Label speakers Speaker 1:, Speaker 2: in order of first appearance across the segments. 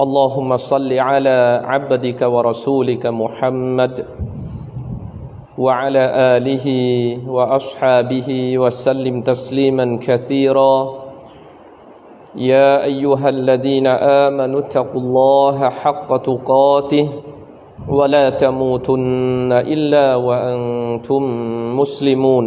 Speaker 1: اللهم صل على عبدك ورسولك محمد وعلى آله وأصحابه وسلم تسليما كثيرا. يا أيها الذين آمنوا اتقوا الله حق تقاته ولا تموتن إلا وأنتم مسلمون.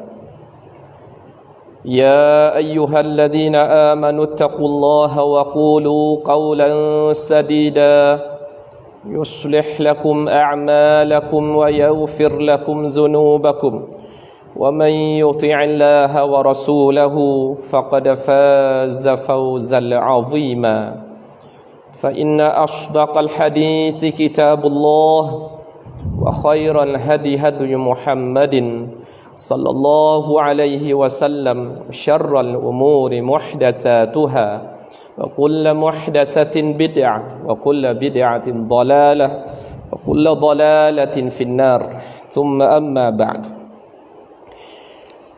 Speaker 1: يا أيها الذين آمنوا اتقوا الله وقولوا قولا سديدا. يصلح لكم أعمالكم ويغفر لكم ذنوبكم. ومن يطع الله ورسوله فقد فاز فوزا عظيما. فإن أصدق الحديث كتاب الله وخير الهدي هدي محمد صلى الله عليه وسلم شر الأمور محدثاتها وكل محدثة بدعة وكل بدعة ضلالة وكل ضلالة في النار ثم أما بعد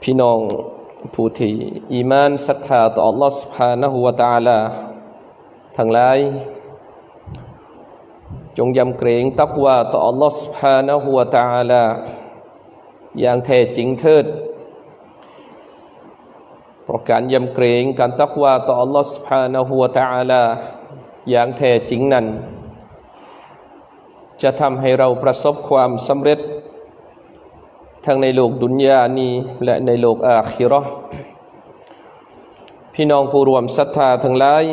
Speaker 1: พี่น้องผู้ที่อีมานศรัทธาต่อ Allah سبحانه และ تعالى ทั้งหลาย จงยำเกรงตักว่าต่อ Allah سبحانه และ تعالى อย่างแท้จริงเถิดเพราะการยำเกรงการตักวาต่ออัลลอฮฺสุบฮานะฮูวะตะอาลาอย่างแท้จริงนั้น จะทำให้เราประสบความสำเร็จ ทั้งในโลกดุนยานี้และในโลกอาคิรอพี่น้องผู้รวมศรัทธาทั้งหลาย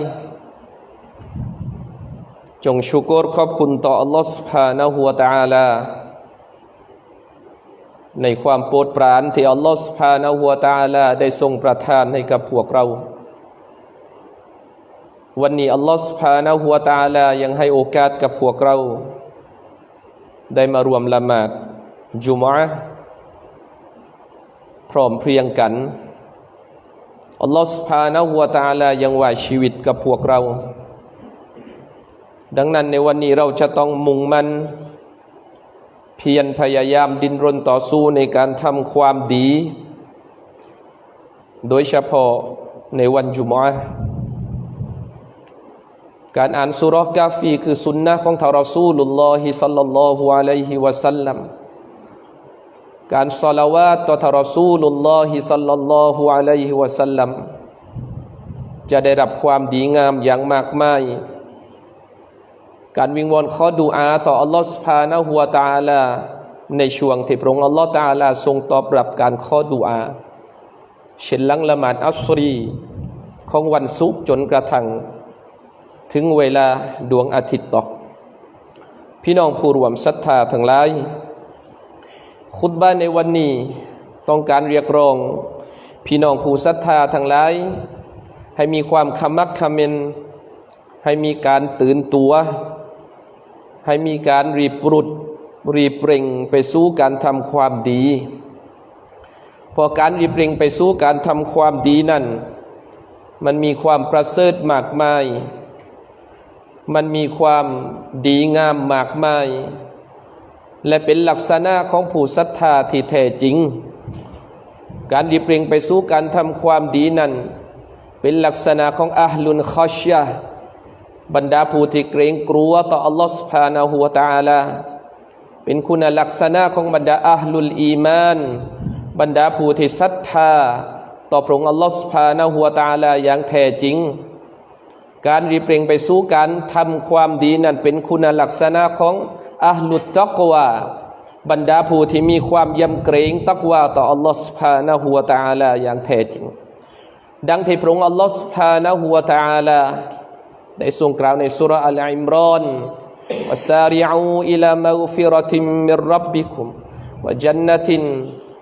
Speaker 1: จงชูกรขอบคุณต่ออัลลอฮฺสุบฮานะฮูวะตะอาลา ในความโปรดปรานที่อัลลอฮฺสุภาณหัวตาลาได้ทรงประทานให้กับพวกเรา วันนี้อัลลอฮฺสุภาณหัวตาลายังให้โอกาสกับพวกเรา ได้มารวมละหมาดจุมอะพร้อมเพรียงกันอัลลอฮฺสุภาณหัวตาลายังไหวชีวิตกับพวกเรา ดังนั้นในวันนี้เราจะต้องมุ่งมัน เพียรพยายามดินรนต่อสู้ในการทำความดี โดยเฉพาะในวันจุมอะการอ่านสุรกาฟีคือสุนนะของทารสูลุลลอฮิสัลลัลลอฮุอะลัยฮิวะสัลลัมการสลาวาตต่อทารสูลุลลอฮิสัลลัลลอฮุอะลัยฮิวะสัลลัมจะได้รับความดีงามอย่างมากมาย การวิงวอนขอดูอาต่ออัลลอฮฺสุภาณหัวตาลาในช่วงที่พระองค์อัลลอฮฺตาลาทรงตอบรับการขอดูอาเช่นลังละหมาดอัสรีของวันศุกร์จนกระทั่งถึงเวลาดวงอาทิตย์ตก พี่น้องผู้รวมศรัทธาทั้งหลาย คุดบ้านในวันนี้ต้องการเรียกร้อง พี่น้องผู้ศรัทธาทั้งหลาย ให้มีความขมักขมันให้มีการตื่นตัว ให้มีการรีบปรุดรีบเร่งไปสู้การทำความดี พอการรีบเร่งไปสู้การทำความดีนั้นมันมีความประเสริฐมากมาย มันมีความดีงามมากมาย และเป็นลักษณะของผู้ศรัทธาที่แท้จริง การรีบเร่งไปสู้การทำความดีนั้นเป็นลักษณะของอัลลุนคอชยา บรรดาผู้ที่เกรงกลัวต่ออัลลอฮฺสุภานาหัวตาลาเป็นคุณลักษณะของบรรดาอัลลุลอีมานบรรดาผู้ที่ศรัทธาต่อพระองค์อัลลอฮฺสุภานาหัวตาลาอย่างแท้จริง การรีเปล่งไปสู้กันทำความดีนั่นเป็นคุณลักษณะของอัลลอฮ์ตักวาบรรดาผู้ที่มีความยำเกรงตักวาต่ออัลลอฮฺสุภานาหัวตาลาอย่างแท้จริง ดังที่พระองค์อัลลอฮฺสุภานาหัวตาลา ได้ทรงกล่าวในสุราอัลอิมรอนวสาริอูอิลามาฟิรติมมิรับบิคุมวจันนติน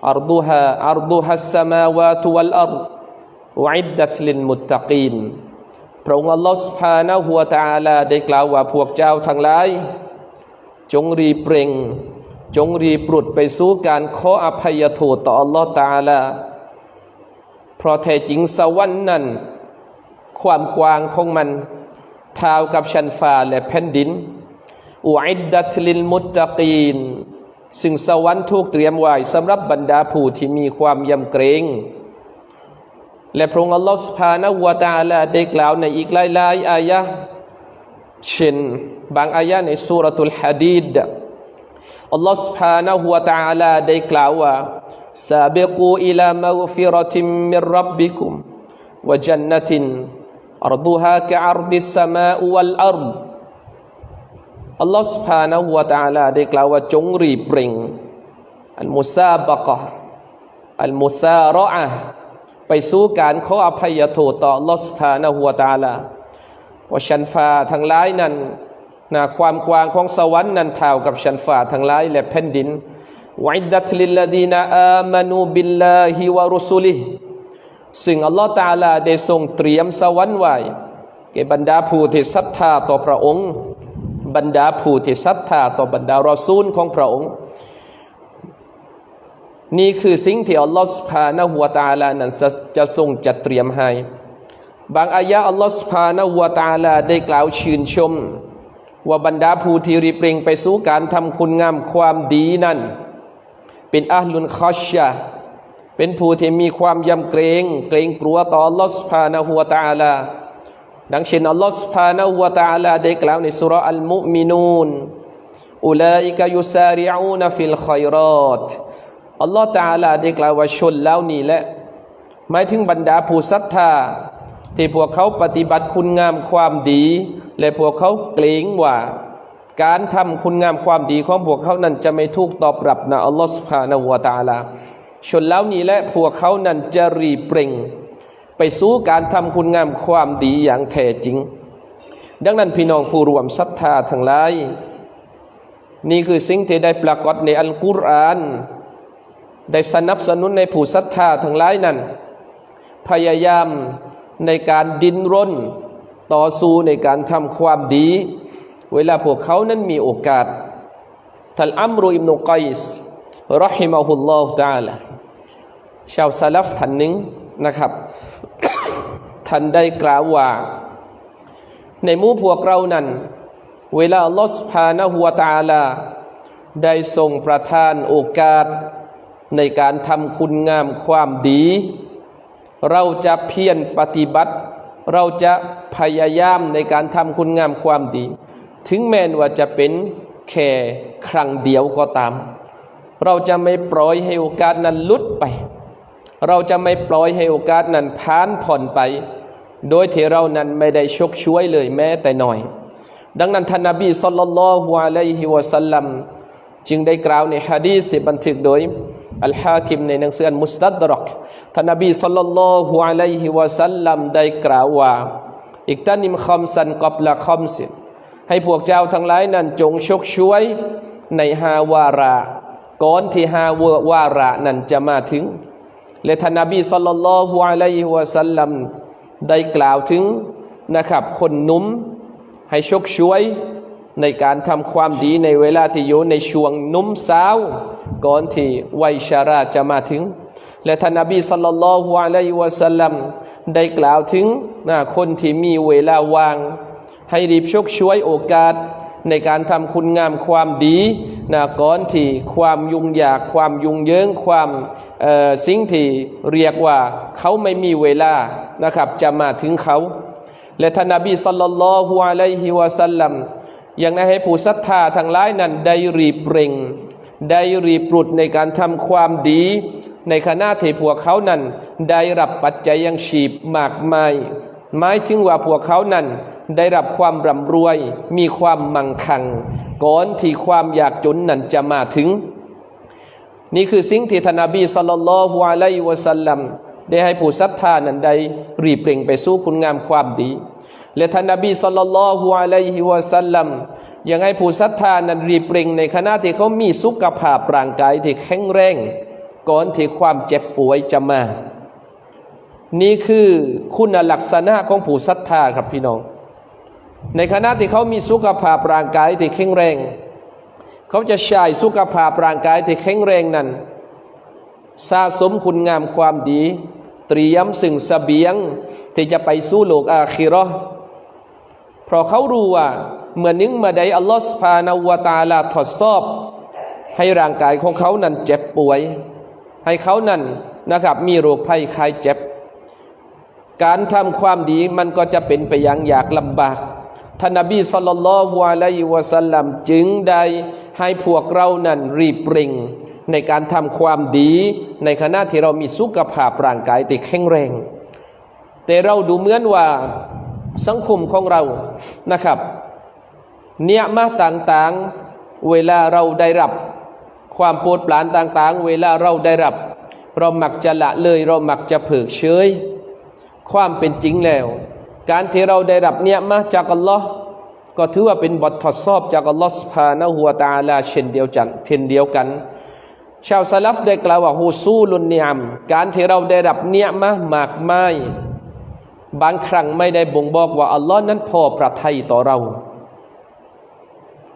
Speaker 1: อัรดุฮาอัรดุฮัสสมาวาตุวัลอัรวอิดดัตลินมุตตะกีนพระองค์อัลลอฮฺสุภาณหัวตาลาได้กล่าวว่าพวกเจ้าทั้งหลายจงรีเปร่งจงรีปรุดไปสู่การขออภัยโทษต่ออัลลอฮฺตาลาเพราะแท้จริงสวรรค์นั้น ความกว้างของมัน เท่ากับชั้นฟ้าและแผ่นดินอุอิดดัตลิลมุตตะกีน ซึ่งสวรรค์ถูกเตรียมไว้สำหรับบรรดาผู้ที่มีความยำเกรง และพระองค์อัลลอฮฺสุภาณวะตาลาได้กล่าวในอีกหลายๆอายะห์เช่นบางอายะห์ในสุรตุลฮะดีดอัลลอฮฺ سبحانه และ تعالى ได้กล่าวว่า سابقوا إلى مغفرة من ربكم وجنة อัรดูฮากะอัรดิสมาอุวัลอัรดอัลลอฮฺสุภาณหัวตาลาได้กล่าวว่าจงรีบริงอัลมุซาบะกะอัลมุซาระอะไปสู้การขออภัยโทษต่อลอสพานะหัวตาลาเพราะชันฟ้าทั้งหลายนั้นนะความกว้างของสวรรค์นั้นเท่ากับชันฟ้าทั้งหลายและแผ่นดินวัดดัตลิลลดีนาอามานูบิลลาฮิวะรุสุลิ ซึ่งอัลลอฮฺตาลาได้ทรงเตรียมสวรรค์ไว้แก่บรรดาผู้ที่ศรัทธาต่อพระองค์ บรรดาผู้ที่ศรัทธาต่อบรรดารอซูลของพระองค์ นี่คือสิ่งที่อัลลอฮฺสุภาณหัวตาลานั้นจะทรงจัดเตรียมให้ บางอายะอัลลอฮฺสุภาณหัวตาลาได้กล่าวชื่นชม ว่าบรรดาผู้ที่รีบเร่งไปสู่การทำคุณงามความดีนั้น เป็นอัลลุนคอชยะ เป็นผู้ที่มีความยำเกรงเกรงกลัวต่อลอสุภาณหัวตาลาดังเช่นอัลลอฮฺสุภาณหัวตาลาได้กล่าวในสุรอัลมุมินูนอุลาอิกยุซาริอูนฟิลขัยรอตอัลลอฮฺตาลาได้กล่าวว่าชนแล้วนี่แหละหมายถึงบรรดาผู้ศรัทธา ที่พวกเขาปฏิบัติคุณงามความดี และพวกเขาเกรงว่า การทำคุณงามความดีของพวกเขานั้นจะไม่ถูกตอบรับนะอัลลอฮฺสุบฮานะฮูวะตาลา ชนแล้วนี้และพวกเขานั้นจะรีบเร่ง ไปสู่การทำคุณงามความดีอย่างแท้จริง ดังนั้นพี่น้องผู้รวมศรัทธาทั้งหลาย นี่คือสิ่งที่ได้ปรากฏในอัลกุรอาน ได้สนับสนุนในผู้ศรัทธาทั้งหลายนั้น พยายามในการดิ้นรน ต่อสู้ในการทำความดี เวลาพวกเขานั้นมีโอกาสท่านอัมรุอิมนุกัยส์รอฮิมะฮุลลอฮุตาลา ชาวซาลฟท่านหนึ่งนะครับ ท่านได้กล่าวว่า ในมู่พวกเรานั้น เวลาลอสุภาณหัวตาลา ได้ทรงประทานโอกาส ในการทำคุณงามความดี เราจะเพียรปฏิบัติ เราจะพยายามในการทำคุณงามความดี ถึงแม้นว่าจะเป็นแค่ครั้งเดียวก็ตาม เราจะไม่ปล่อยให้โอกาสนั้นลุดไป เราจะไม่ปล่อยให้โอกาสนั้นผ่านผ่อนไป โดยที่เรานั้นไม่ได้ชกช่วยเลยแม้แต่หน่อย ดังนั้นท่านนบีสัลลัลลอฮุอะลัยฮิวะสัลลัมจึงได้กล่าวในฮะดีษที่บันทึกโดยอัลฮาคิมในหนังสืออันมุสตัดรักท่านนบีสัลลัลลอฮุอะลัยฮิวะสัลลัมได้กล่าวว่าอีกตันิมคำสันกับละคำสิให้พวกเจ้าทั้งหลายนั้นจงชกช่วยในฮาวาระก่อนที่ฮาวาระนั้นจะมาถึง และท่านนบีสัลลัลลอฮุอะลัยฮิวะสัลลัมได้กล่าวถึงนะครับ คนนุ่มให้ชกช่วยในการทำความดีในเวลาที่อยู่ในช่วงนุ่มสาว ก่อนที่วัยชาราจะมาถึง และท่านนบีสัลลัลลอฮุอะลัยฮิวะสัลลัมได้กล่าวถึงนะคนที่มีเวลาว่าง ให้รีบชกช่วยโอกาส ในการทำคุณงามความดีนะก่อนที่ความยุ่งยากความยุ่งเยิงความสิ่งที่เรียกว่าเขาไม่มีเวลานะครับจะมาถึงเขา และท่านนบีสัลลัลลอฮุอะลัยฮิวะสัลลัมยังได้ให้ผู้ศรัทธาทั้งหลายนั้นได้รีบเร่ง ได้รีบปรุดในการทำความดี ในขณะที่พวกเขานั้น ได้รับปัจจัยยังชีพมากมายหมายถึงว่าพวกเขานั้น ได้รับความร่ำรวย มีความมั่งคั่งก่อนที่ความอยากจนนั้นจะมาถึง นี่คือสิ่งที่ท่านนบีสัลลัลลอฮุอะลัยวะสัลลัมได้ให้ผู้ศรัทธานั้นได้รีบเร่งไปสู่คุณงามความดี และท่านนบีสัลลัลลอฮุอะลัยฮิวะสัลลัมยังให้ผู้ศรัทธานั้นรีบเร่งในขณะที่เขามีสุขภาพร่างกายที่แข็งแรง ก่อนที่ความเจ็บป่วยจะมา นี่คือคุณลักษณะของผู้ศรัทธาครับพี่น้อง ในขณะที่เขามีสุขภาพร่างกายที่แข็งแรง เขาจะใช้สุขภาพร่างกายที่แข็งแรงนั้น สะสมคุณงามความดี เตรียมสิ่งเสบียงที่จะไปสู้โลกอาคิราะห์เพราะเขารู้ว่าเมื่อนึงมื่อใดอัลลอฮฺสุภาณวตาลาทดสอบ ให้ร่างกายของเขานั้นเจ็บป่วย ให้เขานั้นนะครับมีโรคภัยไข้เจ็บ การทำความดีมันก็จะเป็นไปอย่างยากลำบาก ท่านนบีสัลลัลลอฮุอะลัยฮิวะสัลลัมจึงได้ให้พวกเรานั้นรีบเร่งในการทำความดีในขณะที่เรามีสุขภาพร่างกายที่แข็งแรง แต่เราดูเหมือนว่าสังคมของเรานะครับ เนี่ยมาต่างๆ เวลาเราได้รับ ความโปรดปรานต่างๆ เวลาเราได้รับ เรามักจะละเลย เรามักจะเผิกเฉยความเป็นจริงแล้ว การที่เราได้รับเนี่ยมาจากอัลลอฮ์ก็ถือว่าเป็นบททดสอบจากอัลลอฮ์สุภานะหัวตาลาเช่นเดียวกันเช่นเดียวกัน ชาวสลัฟได้กล่าวว่าฮูซูลุนเนียมการที่เราได้รับเนี่ยมามากมายบางครั้งไม่ได้บ่งบอกว่าอัลลอฮ์นั้นพอประทัยต่อเรา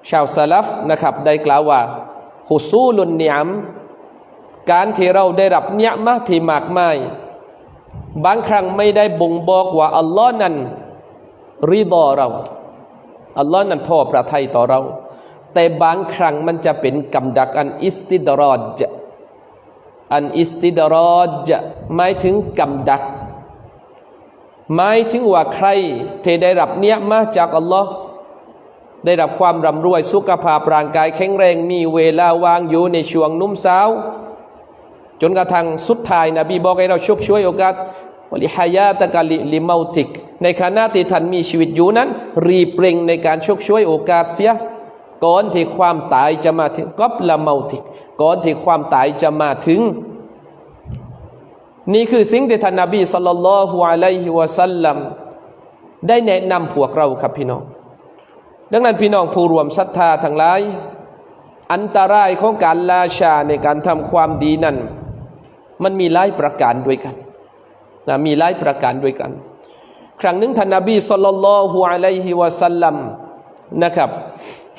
Speaker 1: ชาวสลัฟนะครับได้กล่าวว่าฮูซูลุนเนียมการที่เราได้รับเนี่ยมาที่มากมาย บางครั้งไม่ได้บ่งบอกว่าอัลลอฮ์นั้นรีดอเราอัลลอฮ์นั้นพอประทัยต่อเรา แต่บางครั้งมันจะเป็นกำดักอันอิสติดรอจอันอิสติดรอจหมายถึงกำดัก หมายถึงว่าใครที่ได้รับเนี้ยมาจากอัลลอฮ์ได้รับความร่ำรวยสุขภาพร่างกายแข็งแรงมีเวลาว่างอยู่ในช่วงนุ่มสาว จนกระทั่งสุดท้ายนบีบอกให้เราชกช่วยโอกาสวลิฮายาตะกาลิลิมาติก ในขณะที่ท่านมีชีวิตอยู่นั้น รีบเร่งในการชกช่วยโอกาสเสียก่อนที่ความตายจะมาถึงกอบละเมาติกก่อนที่ความตายจะมาถึง นี่คือสิ่งที่ท่านนบีสัลลัลลอฮุอะลัยฮิวะสัลลัมได้แนะนำพวกเราครับพี่น้อง ดังนั้นพี่น้องผู้รวมศรัทธาทั้งหลาย อันตรายของการลาชาในการทำความดีนั้น มันมีหลายประการด้วยกันนะมีหลายประการด้วยกัน ครั้งหนึ่งท่านนบีสุลต่านละฮุอะลัยฮิวะสัลลัมนะครับ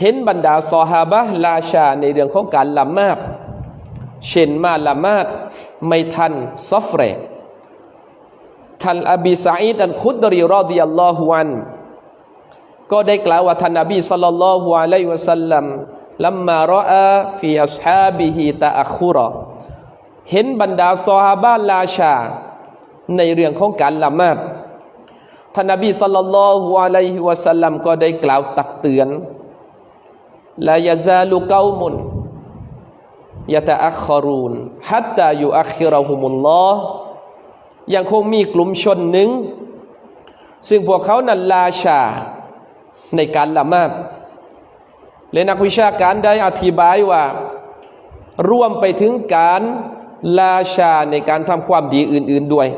Speaker 1: เห็นบรรดาซอฮาบะลาชาในเรื่องของการละมาดเช่นมาละมาดไม่ทันซอฟเรกท่านอบีซาอิดอันคุดรีรอดิยัลลอฮุอันก็ได้กล่าวว่าท่านนบีสัลลัลลอฮุอะลัยฮิวะสัลลัมลัมมารออาฟีอัศฮาบิฮิตะอัคุรอ เห็นบรรดาซอฮาบะห์ลาชา ในเรื่องของการละหมาดท่านนบีสัลลัลลอฮุอะลัยฮิวะสัลลัมก็ได้กล่าวตักเตือนลายาซาลุกามุนยะตะอัคคารูนฮัตตายุอัคคิรหุมุลลอฮยังคงมีกลุ่มชนหนึ่ง ซึ่งพวกเขานั้นลาชาในการละหมาดและนักวิชาการได้อธิบายว่า ร่วมไปถึงการ ลาชาในการทำความดีอื่น ๆด้วย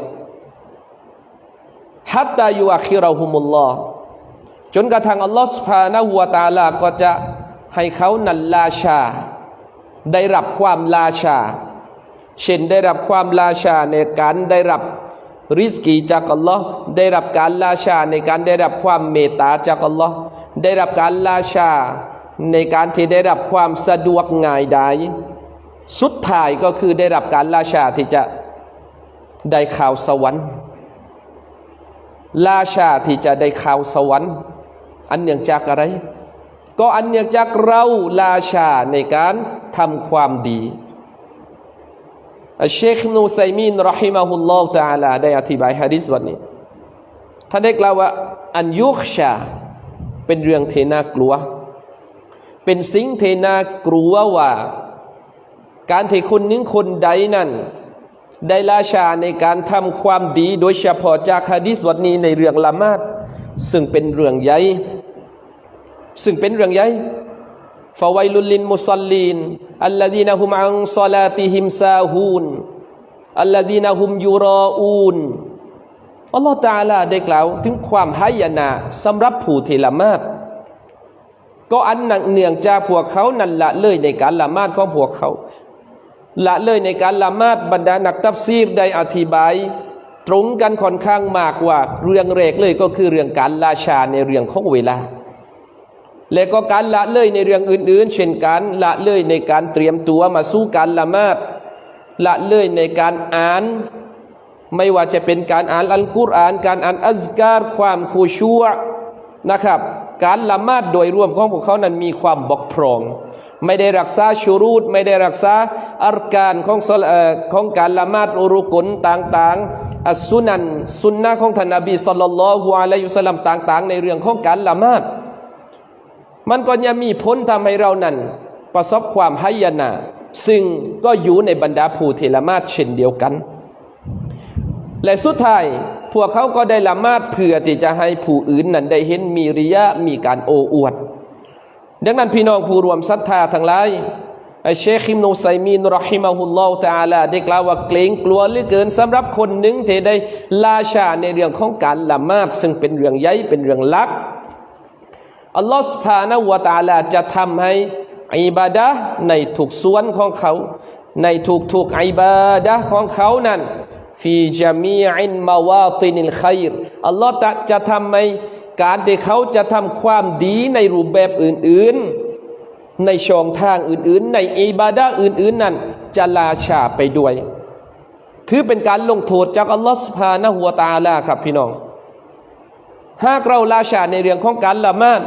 Speaker 1: ฮัตตายูอัคิราฮุมุลลอฮ์จนกระทั่งอัลลอฮ์สุภาณหัวตาลาก็จะให้เขานันลาชา ได้รับความลาชา เช่นได้รับความลาชาในการได้รับริสกีจากอัลลอฮ์ได้รับการลาชาในการได้รับความเมตตาจากอัลลอฮ์ได้รับการลาชา ในการที่ได้รับความสะดวกง่ายดาย สุดท้ายก็คือได้รับการลาชาที่จะได้ข่าวสวรรค์ลาชาที่จะได้ข่าวสวรรค์ อันเนื่องจากอะไร ก็อันเนื่องจากเราลาชาในการทำความดีอัลเชคนูไซมีนรอฮิมะฮุลลอฮ์ตะอาลาได้อธิบายฮะดิษวันนี้ท่านได้กล่าวว่าอันยุคชา เป็นเรื่องเทน่ากลัว เป็นสิ่งเทน่ากลัวว่า การที่คนหนึ่งคนใดนั้น ได้ลาชาในการทำความดีโดยเฉพาะจากฮะดิษบทนี้ในเรื่องละมาดซึ่งเป็นเรื่องใหญ่ซึ่งเป็นเรื่องใหญ่ฟาวัยลุลินมุซัลลีนอัลลดีนฮุมอังซอลาติฮิมซาฮูนอัลลดีนฮุมยูรออูนอัลลอฮฺตาลาได้กล่าวถึงความหายนะสำหรับผู้ที่ละมาดก็อันหนักเนื่องจากพวกเขานั่นละเลยในการละมาดของพวกเขา ละเลยในการละมาดบรรดานักตัฟซีรได้อธิบาย ตรงกันค่อนข้างมากว่าเรื่องแรกเลยก็คือเรื่องการลาชาในเรื่องของเวลา และก็การละเลยในเรื่องอื่น ๆ เช่นการละเลยในการเตรียมตัวมาสู้การละมาดละเลยในการอ่าน ไม่ว่าจะเป็นการอ่านอัลกุรอาน การอ่านอัซการความคูชัวนะครับ การละมาดโดยรวมของพวกเขานั้นมีความบกพร่อง ไม่ได้รักษาชูรูดไม่ได้รักษาอาการของอของการละมาดอุรุกุนต่างๆอัสสุนันสุนนะของท่านนบีสัลลัลลอฮุอะลัยฮิสลัมต่าง ๆ ในเรื่องของการละมาดมันก็ยังมีผลทำให้เรานั้น ประสบความหายนะซึ่งก็อยู่ในบรรดาผู้ที่ละมาดเช่นเดียวกัน และสุดท้ายพวกเขาก็ได้ละมาดเพื่อที่จะให้ผู้อื่นนั้นได้เห็นมีริยะมีการโอ้อวด ดังนั้นพี่น้องผู้รวมศรัทธาทั้งหลายไอเชคฮิมโนไซมีนรอฮิมะฮุลลอฮตาลาได้กล่าวว่าเกรงกลัวเหลือเกินสำหรับคนหนึ่งที่ได้ลาชาในเรื่องของการละมาดซึ่งเป็นเรื่องใหญ่เป็นเรื่องลักอัลลอฮฺสุภาณวะตาลาจะทำให้อิบาดะห์ในทุกส่วนของเขา ในทุกทุกอิบาดะห์ของเขานั้นฟีจามีอินมาวาตินิลขัยรอัลลอฮฺจะทำให้ การที่เขาจะทำความดีในรูปแบบอื่น ๆ ในช่องทางอื่น ๆ ในอิบาดะอื่น ๆ นั้น จะลาชาไปด้วย ถือเป็นการลงโทษจากอัลลอฮฺสุภาณหัวตาลาครับพี่น้อง หากเราลาชาในเรื่องของการละมาด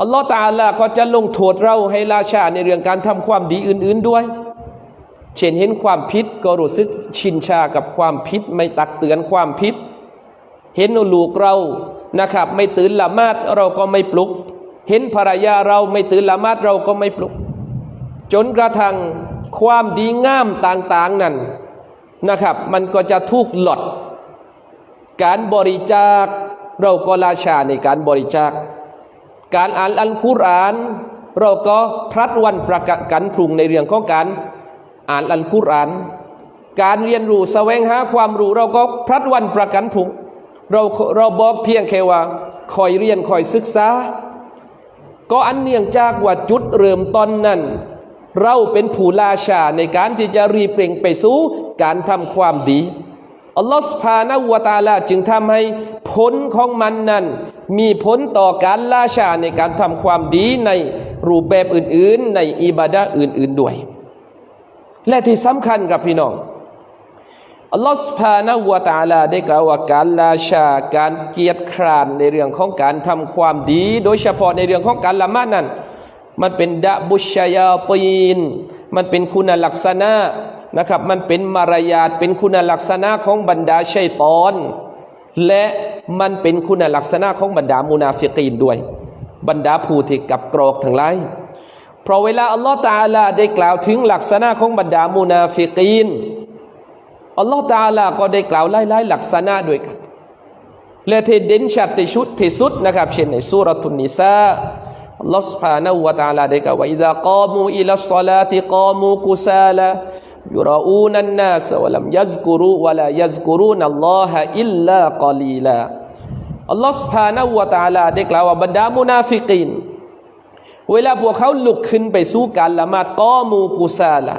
Speaker 1: อัลลอฮฺตาลาก็จะลงโทษเราให้ลาชาในเรื่องการทำความดีอื่น ๆ ด้วย เช่นเห็นความผิดก็รู้สึกชินชากับความผิดไม่ตักเตือนความผิด เห็นลูกเรา นะครับ ไม่ตื่นละมาดเราก็ไม่ปลุก เห็นภรรยาเราไม่ตื่นละมาดเราก็ไม่ปลุก จนกระทั่งความดีงามต่างๆนั้นนะครับ มันก็จะถูกหลด การบริจาคเราก็ลาชาในการบริจาค การอ่านอัลกุรอาน เราก็พลัดวันประกาศกันพรุ่งในเรื่องของการอ่านอัลกุรอาน การเรียนรู้แสวงหาความรู้เราก็พลัดวันประกันพรุ่ง เราเราบอกเพียงแค่ว่าคอยเรียนคอยศึกษา ก็อันเนื่องจากว่าจุดเริ่มต้นนั้น เราเป็นผู้ลาชาในการที่จะรีเปล่งไปสู่การทำความดีอัลลอฮฺสุภาณวตาลาจึงทำให้ผลของมันนั้น มีผลต่อการล่าชาในการทำความดีในรูปแบบอื่น ๆ ในอิบาดะอื่น ๆด้วย และที่สำคัญกับพี่น้อง อัลลอฮฺสุภาณวตาลาได้กล่าวว่าการลาชาการเกียรติคร้านในเรื่องของการทำความดี โดยเฉพาะในเรื่องของการละหมาดนั้น มันเป็นดะบุชยาตีน มันเป็นคุณลักษณะนะครับ มันเป็นมารยาทเป็นคุณลักษณะของบรรดาชัยตอน และมันเป็นคุณลักษณะของบรรดามุนาฟิกีนด้วย บรรดาผู้ที่กับกรอกทั้งหลายเพราะเวลาอัลลอฮฺตาลาได้กล่าวถึงลักษณะของบรรดามุนาฟิกีน อัลลอฮฺตาลาก็ได้กล่าวไล่ๆลักษณะด้วยกัน และที่เด่นชัดที่สุดที่สุดนะครับ เช่นในสุรทุนนิสาอัลลอฮฺ سبحانه และ تعالى ได้กล่าวว่า إذا قاموا إلى الصلاة قاموا كسالى يراؤون الناس ولم يذكروا ولا يذكرون الله إلا قليلا อัลลอฮฺ سبحانه และ تعالى ได้กล่าวว่าบรรดามุนาฟิกีน เวลาพวกเขาลุกขึ้นไปสู่การละหมาดกอมูกุซาลา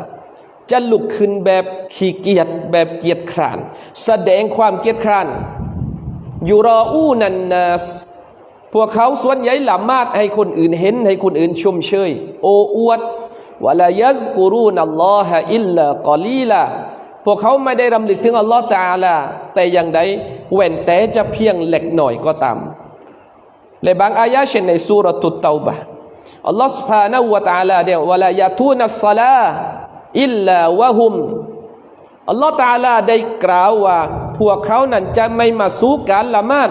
Speaker 1: จะลุกขึ้นแบบขี้เกียจแบบเกียจคร้าน แสดงความเกียจคร้านอยู่รออูนันนาสพวกเขาส่วนใหญ่หละมาดให้คนอื่นเห็นให้คนอื่นชมเชย โอ้อวดวะลายัสกูรูนัลลอฮะอิลลากอลีลาพวกเขาไม่ได้รำลึกถึงอัลลอฮ์ตาลาแต่อย่างใดแหวนแต่จะเพียงเล็กหน่อยก็ตามและบางอายะเช่นในสุรตุตเตาบะอัลลอฮ์สุภาณวะตาลาเดียววะลายาทูนัสซาลา อิลลาวะฮุมอัลลอฮ์ตาลาได้กล่าวว่า พวกเขานั้นจะไม่มาสู้การละมาด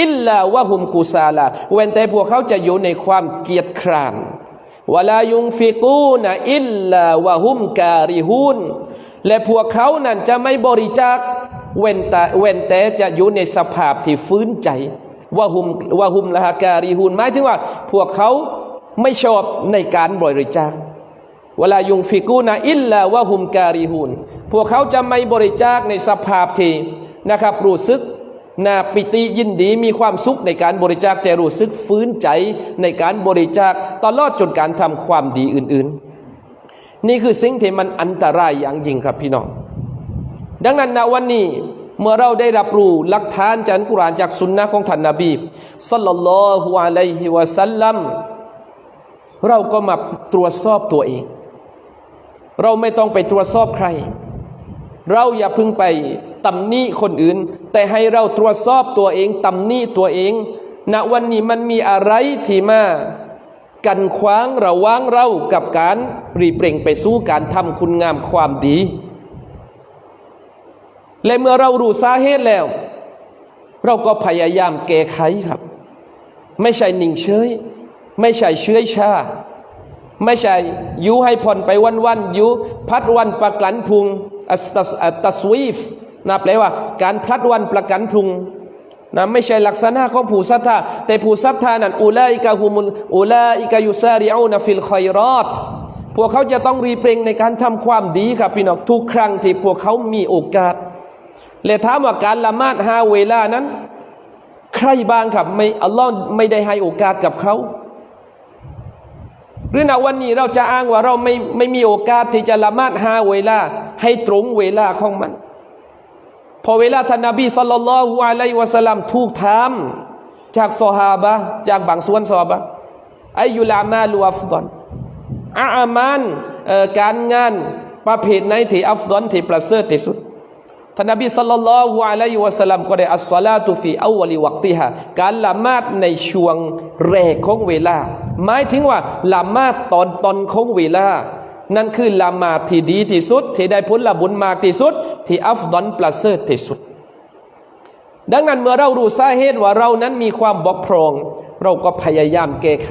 Speaker 1: อิลลาวะฮุมกุซาลาเว้นแต่พวกเขาจะอยู่ในความเกียจคร้านวลายุงฟิกูนะอิลลาวะฮุมการิฮูนและพวกเขานั้นจะไม่บริจาคเว้นแต่เว้นแต่จะอยู่ในสภาพที่ฟื้นใจวะฮุมวะฮุมละฮะการีฮูนหมายถึงว่า พวกเขาไม่ชอบในการบริจาค เวลายุงฟิกูนะอิลลาวะฮุมการีฮูนพวกเขาจะไม่บริจาคในสภาพที่นะครับรู้สึกนาปิติยินดีมีความสุขในการบริจาคแต่รู้สึกฟื้นใจในการบริจาคตลอดจนการทำความดีอื่น ๆ นี่คือสิ่งที่มันอันตรายอย่างยิ่งครับพี่น้อง ดังนั้นนะวันนี้เมื่อเราได้รับรู้หลักฐานจากอัลกุรอานจากสุนนะของท่านนบีสัลลัลลอฮุอะลัยฮิวะสัลลัมเราก็มาตรวจสอบตัวเอง เราไม่ต้องไปตรวจสอบใคร เราอย่าพึ่งไปตำหนิคนอื่น แต่ให้เราตรวจสอบตัวเองตำหนิตัวเองณวันนี้มันมีอะไรที่มากันขวางระว่างเรากับการรีเปล่งไปสู่การทำคุณงามความดี และเมื่อเรารู้สาเหตุแล้ว เราก็พยายามแก้ไขครับ ไม่ใช่นิ่งเฉย ไม่ใช่เชื้อยชา ไม่ใช่ยูให้ผ่อนไปวันๆยูพัดวันประกันพรุงอัสตัสตัสวีฟนะแปลว่า การพลัดวันประกันพรุงนะไม่ใช่ลักษณะของผู้ศรัทธาแต่ผู้ศรัทธานั้นอุลาอิกะฮุมุลอุลาอิกะยุซาริอูนฟิลคอยรอดพวกเขาจะต้องรีเพลงในการทำความดีครับพี่น้องทุกครั้งที่พวกเขามีโอกาสและถามว่าการละหมาดฮาเวลานั้น ใครบ้างครับไม่อัลลอฮ์ไม่ได้ให้โอกาสกับเขา รือณวันนี้เราจะอ้างว่าเราไม่ไม่มีโอกาสที่จะละหมาดฮาเวลา ให้ตรงเวลาของมัน พอเวลาท่านนบีสัลลัลลอฮุอะลัยวะสัลลัมถูกถามจากซอฮาบะจากบางส่วนซอฮาบะห์อายุลามาลูอัฟดอนอามันการงานประเภทไหนที่อัฟดอนที่ประเสริฐที่สุด ท่านนบีสัลลัลลอฮุอะลัยฮิวะสัลลัมก็ได้อัสซาลาตุฟีอาวลิวักติฮะการละหมาดในช่วงแรกของเวลา หมายถึงว่าละหมาดตอนตอนของเวลา นั่นคือละหมาดที่ดีที่สุด ที่ได้ผละบุญมากที่สุด ที่อัฟดอนประเสริฐที่สุด ดังนั้นเมื่อเรารู้สาเหตุว่าเรานั้นมีความบกพร่อง เราก็พยายามแก้ไข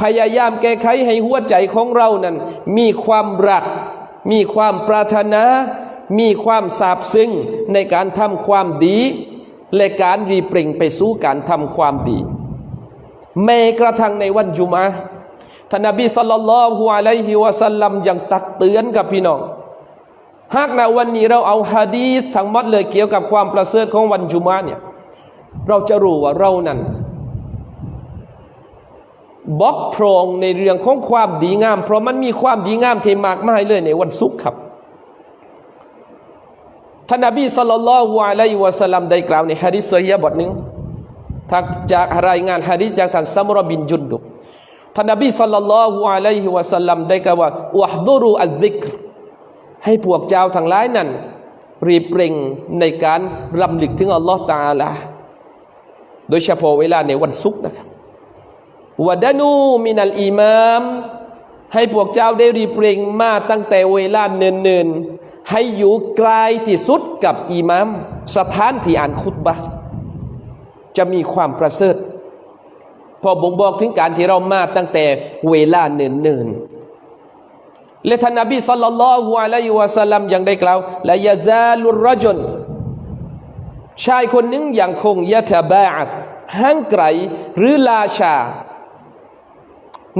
Speaker 1: พยายามแก้ไขให้หัวใจของเรานั้น มีความรัก มีความปรารถนา มีความซาบซึ้งในการทำความดี และการรีเปล่งไปสู่การทำความดีแม้กระทั่งในวันจุมาท่านนบีสัลลัลลอฮุอะลัยฮิวะสัลลัมยังตักเตือนกับพี่น้อง หากนะวันนี้เราเอาฮะดีษทั้งหมดเลยเกี่ยวกับความประเสริฐของวันจุมาเนี่ยเราจะรู้ว่าเรานั้นบล็อกโพรงในเรื่องของความดีงาม เพราะมันมีความดีงามที่มากมายเลยในวันศุกร์ครับ ท่านนบีสัลลัลลอฮุอะลัยฮิวะสัลลัมได้กล่าวในฮะดีษซอฮีฮ์บทหนึ่งจากรายงานฮะดีษจากท่านซัมรบินจุนดุท่านนบีสัลลัลลอฮุอะลัยฮิวะสัลลัมได้กล่าวว่าอัฮดุรุอัลซิกรให้พวกเจ้าทั้งหลายนั้น รีบเร่งในการรำลึกถึงอัลลอฮ์ตาลาโดยเฉพาะเวลาในวันศุกร์นะครับวดานูมินัลอิมาม ให้พวกเจ้าได้รีบเร่งมาตั้งแต่เวลาเนินๆ ให้อยู่ไกลที่สุดกับอิหมามสถานที่อ่านคุตบะจะมีความประเสริฐพอบ่งบอกถึงการที่เรามาตั้งแต่เวลาเนินๆและท่านนบีสัลลัลลอฮุอะลัยฮิวะสัลลัมยังได้กล่าวละยาซาลุรจลชายคนหนึ่งยังคงยะตะบาอัดห่างไกลหรือลาชา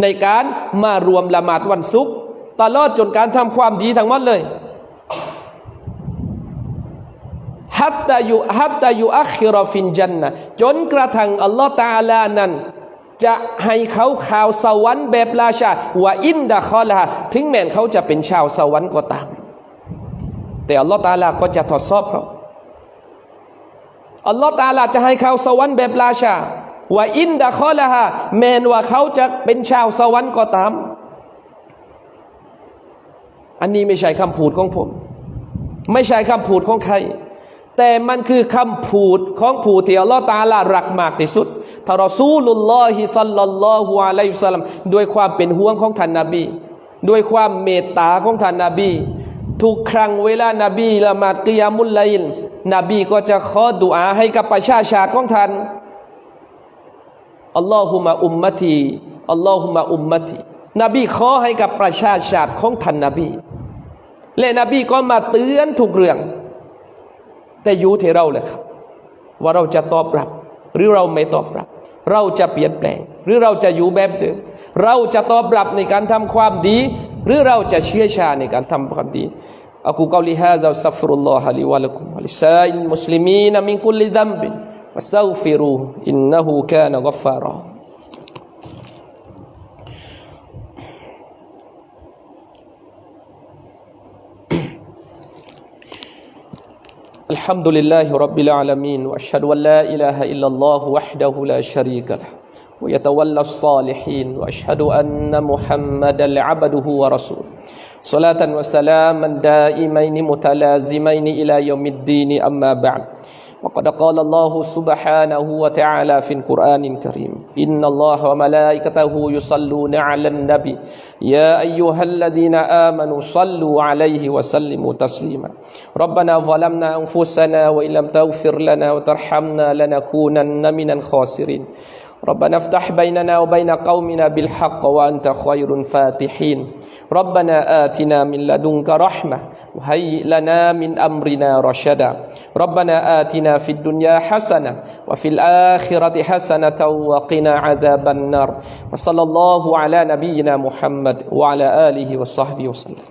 Speaker 1: ในการมารวมละหมาดวันศุกร์ตลอดจนการทำความดีทั้งหมดเลย ฮัตตายุฮัตตายุอัคิรอฟินจันนะจนกระทั่งอัลลอฮ์ตาลานั้นจะให้เขาข่าวสวรรค์แบบราชาว่าอินดะคอลาถึงแม้นเขาจะเป็นชาวสวรรค์ก็ตาม แต่อัลลอฮ์ตาลาก็จะทดสอบเขาอัลลอฮ์ตาลาจะให้เขาสวรรค์แบบราชาว่าอินดะคอลาแม้นว่าเขาจะเป็นชาวสวรรค์ก็ตาม อันนี้ไม่ใช่คำพูดของผม ไม่ใช่คำพูดของใคร แต่มันคือคำพูดของผู้ที่อัลลอฮ์ตาลารักมากที่สุดท่ารอซูลุลลอฮิสัลลัลลอฮุอะลัยฮิสัลลัมด้วยความเป็นห่วงของท่านนาบี ด้วยความเมตตาของท่านนาบี ทุกครั้งเวลานาบีละหมาดกิยามุลไลลนบีก็จะขอดุอาให้กับประชาชาติของท่านอัลลอฮุมะอุมมะทีอัลลอฮุมะอุมมะทีนบีขอให้กับประชาชาติของท่านนาบี และนบีก็มาเตือนทุกเรื่อง แต่อยู่ที่เราแหละครับ ว่าเราจะตอบรับ หรือเราไม่ตอบรับ เราจะเปลี่ยนแปลง หรือเราจะอยู่แบบเดิมเราจะตอบรับในการทำความดี หรือเราจะเชื่อชาในการทำความดีอักุกาลิฮะดา أقول قولي هذا وأستغفر الله لي ولكم ولسائر المسلمين من كل ذنب فاستغفروه إنه كان غفارا الحمد لله رب العالمين واشهد ان لا اله الا الله وحده لا شريك له ويتولى الصالحين واشهد ان محمدا عبده ورسوله صلاه وسلاما دائمين متلازمين الى يوم الدين اما بعد وقد قال الله سبحانه وتعالى في القرآن الكريم إن الله وملائكته يصلون على النبي يا أيها الذين آمنوا صلوا عليه وسلموا تسليما ربنا ظلمنا أنفسنا وإن لم تغفر لنا وترحمنا لنكونن من الخاسرين ربنا افتح بيننا وبين قومنا بالحق وأنت خير الفاتحين. ربنا آتنا من لدنك رحمة وهيئ لنا من أمرنا رشدا. ربنا آتنا في الدنيا حسنة وفي الآخرة حسنة وقنا عذاب النار. وصلى الله على نبينا محمد وعلى آله وصحبه وسلم.